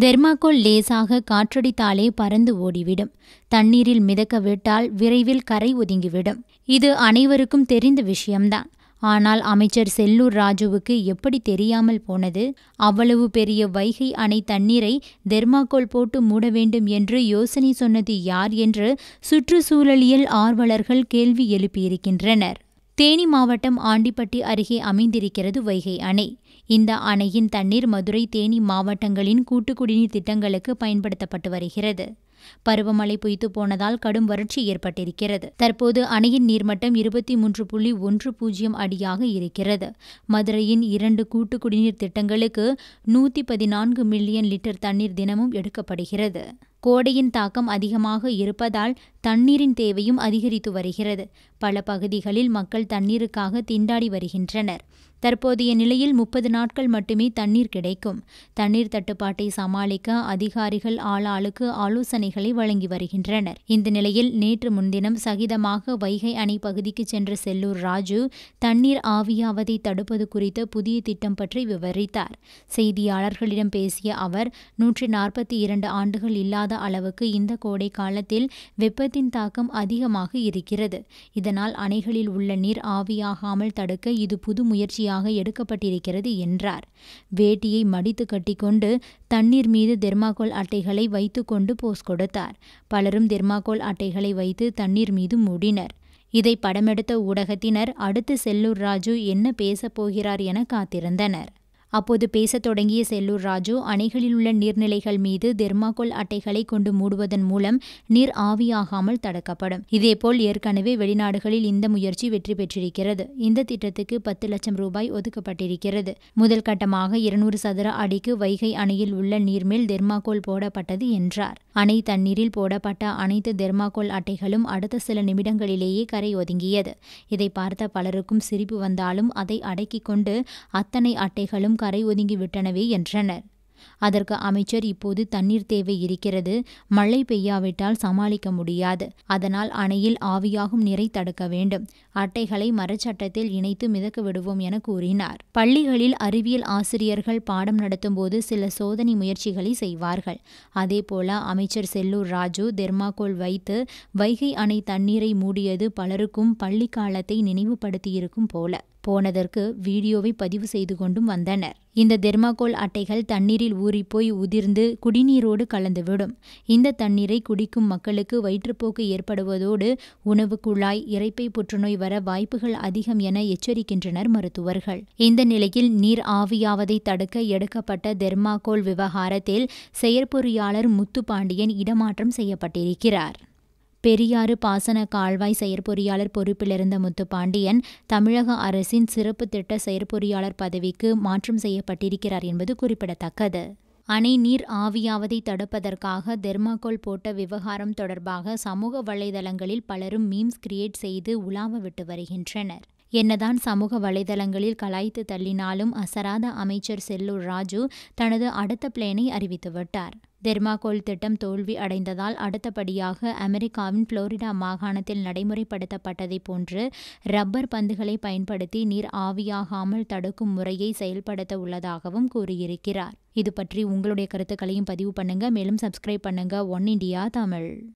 Thermocol லேசாக காற்றடித்தாலே பறந்து ஓடிவிடும். தண்ணீரில் மிதக்க விட்டால் விரைவில் கரை ஒதுங்கிவிடும். இது அனைவருக்கும் தெரிந்த விஷயம்தான். ஆனால் அமைச்சர் செல்லூர் ராஜுவுக்கு எப்படி தெரியாமல் போனது? அவ்வளவு பெரிய வைகை அணை தண்ணீரை தெர்மாக்கோல் போட்டு மூட வேண்டும் என்று யோசனை சொன்னது யார் என்று சுற்றுச்சூழலியல் ஆர்வலர்கள் கேள்வி எழுப்பியிருக்கின்றனர். தேனி மாவட்டம் ஆண்டிப்பட்டி அருகே அமைந்திருக்கிறது வைகை அணை. இந்த அணையின் தண்ணீர் மதுரை தேனி மாவட்டங்களின் கூட்டு குடிநீர் திட்டங்களுக்கு பயன்படுத்தப்பட்டு வருகிறது. பருவமழை பொய்த்து போனதால் கடும் வறட்சி ஏற்பட்டிருக்கிறது. தற்போது அணையின் நீர்மட்டம் இருபத்தி மூன்று புள்ளி ஒன்று பூஜ்ஜியம் அடியாக இருக்கிறது. மதுரையின் இரண்டு கூட்டு குடிநீர் திட்டங்களுக்கு நூற்றி பதினான்கு மில்லியன் லிட்டர் தண்ணீர் தினமும் எடுக்கப்படுகிறது. கோடையின் தாக்கம் அதிகமாக இருப்பதால் தண்ணீரின் தேவையும் அதிகரித்து வருகிறது. பல பகுதிகளில் மக்கள் தண்ணீருக்காக திண்டாடி வருகின்றனர். தற்போதைய நிலையில் முப்பது நாட்கள் மட்டுமே தண்ணீர் கிடைக்கும். தண்ணீர் தட்டுப்பாட்டை சமாளிக்க அதிகாரிகள் ஆளாளுக்கு ஆலோசனைகளை வழங்கி வருகின்றனர். இந்த நிலையில் நேற்று முன்தினம் சகிதமாக வைகை அணை பகுதிக்கு சென்ற செல்லூர் ராஜு தண்ணீர் ஆவியாவதை தடுப்பது குறித்த புதிய திட்டம் பற்றி விவரித்தார். செய்தியாளர்களிடம் பேசிய அவர் நூற்றி நாற்பத்தி இரண்டு ஆண்டுகள் இல்லாத அளவுக்கு இந்த கோடை காலத்தில் வெப்பத்தின் தாக்கம் அதிகமாக இருக்கிறது. இதனால் அணைகளில் உள்ள நீர் ஆவியாகாமல் தடுக்க இது புது முயற்சியாக எடுக்கப்பட்டிருக்கிறது என்றார். வேட்டியை மடித்து கட்டிக்கொண்டு தண்ணீர் மீது தெர்மாகோல் அட்டைகளை வைத்துக்கொண்டு போஸ் கொடுத்தார். பலரும் தெர்மாகோல் அட்டைகளை வைத்து தண்ணீர் மீது மூடினர். இதை படமெடுத்த ஊடகத்தினர் அடுத்து செல்லூர் ராஜு என்ன பேசப் போகிறார் என காத்திருந்தனர். அப்போது பேசத் தொடங்கிய செல்லூர் ராஜு அணைகளில் உள்ள நீர்நிலைகள் மீது தெர்மாகோல் அட்டைகளை கொண்டு மூடுவதன் மூலம் நீர் ஆவியாகாமல் தடுக்கப்படும். இதேபோல் ஏற்கனவே வெளிநாடுகளில் இந்த முயற்சி வெற்றி பெற்றிருக்கிறது. இந்த திட்டத்துக்கு பத்து லட்சம் ரூபாய் ஒதுக்கப்பட்டிருக்கிறது. முதல் கட்டமாக இருநூறு சதுர அடிக்கு வைகை அணையில் உள்ள நீர்மேல் தெர்மாகோல் போடப்பட்டது என்றார். அணை தண்ணீரில் போடப்பட்ட அனைத்து தெர்மாகோல் அட்டைகளும் அடுத்த சில நிமிடங்களிலேயே கரை ஒதுங்கியது. இதை பார்த்த பலருக்கும் சிரிப்பு வந்தாலும் அதை அடக்கிக் கொண்டு அத்தனை அட்டைகளும் கரை ஒதுங்கி விட்டனவே என்றனர். அதற்கு அமைச்சர் இப்போது தண்ணீர் தேவை இருக்கிறது. மழை பெய்யாவிட்டால் சமாளிக்க முடியாது. அதனால் அணையில் ஆவியாகும் நீரை தடுக்க வேண்டும். அட்டைகளை மரச்சட்டத்தில் இணைத்து மிதக்க விடுவோம் என கூறினார். பள்ளிகளில் அறிவியல் ஆசிரியர்கள் பாடம் நடத்தும்போது சில சோதனை முயற்சிகளை செய்வார்கள். அதேபோல அமைச்சர் செல்லூர் ராஜு தெர்மாகோல் வைத்து வைகை அணை தண்ணீரை மூடியது பலருக்கும் பள்ளி காலத்தை நினைவுபடுத்தியிருக்கும் போல. போனதற்கு வீடியோவை பதிவு செய்து கொண்டும் வந்தனர். இந்த தெர்மாகோல் அட்டைகள் தண்ணீரில் ஊறிப்போய் உதிர்ந்து குடிநீரோடு கலந்துவிடும். இந்த தண்ணீரை குடிக்கும் மக்களுக்கு வயிற்றுப்போக்கு ஏற்படுவதோடு உணவு குழாய் இறைப்பை புற்றுநோய் வர வாய்ப்புகள் அதிகம் என எச்சரிக்கின்றனர் மருத்துவர்கள். இந்த நிலையில் நீர் ஆவியாவதை தடுக்க எடுக்கப்பட்ட தெர்மாக்கோல் விவகாரத்தில் செயற்பொறியாளர் முத்துப்பாண்டியன் இடமாற்றம் செய்யப்பட்டிருக்கிறார். பெரியாறு பாசன கால்வாய் செயற்பொறியாளர் பொறுப்பிலிருந்த முத்துப்பாண்டியன் தமிழக அரசின் சிறப்பு திட்ட செயற்பொறியாளர் பதவிக்கு மாற்றம் செய்யப்பட்டிருக்கிறார் என்பது குறிப்பிடத்தக்கது. அணை நீர் ஆவியாவதை தடுப்பதற்காக தெர்மாக்கோல் போட்ட விவகாரம் தொடர்பாக சமூக வலைதளங்களில் பலரும் மீம்ஸ் கிரியேட் செய்து உலாவ விட்டு வருகின்றனர். என்னதான் சமூக வலைதளங்களில் கலாய்த்து தள்ளினாலும் அசராத அமைச்சர் செல்லூர் ராஜு தனது அடுத்த பிளேனை அறிவித்துவிட்டார் தெர்மாகோல் திட்டம் தோல்வி அடைந்ததால் அடுத்தபடியாக அமெரிக்காவின் புளோரிடா மாகாணத்தில் நடைமுறைப்படுத்தப்பட்டதை போன்று ரப்பர் பந்துகளை பயன்படுத்தி நீர் ஆவியாகாமல் தடுக்கும் முறையை செயல்படுத்த உள்ளதாகவும் கூறியிருக்கிறார். இது பற்றி உங்களுடைய கருத்துக்களையும் பதிவு பண்ணுங்க. மேலும் சப்ஸ்கிரைப் பண்ணுங்க. One India Tamil.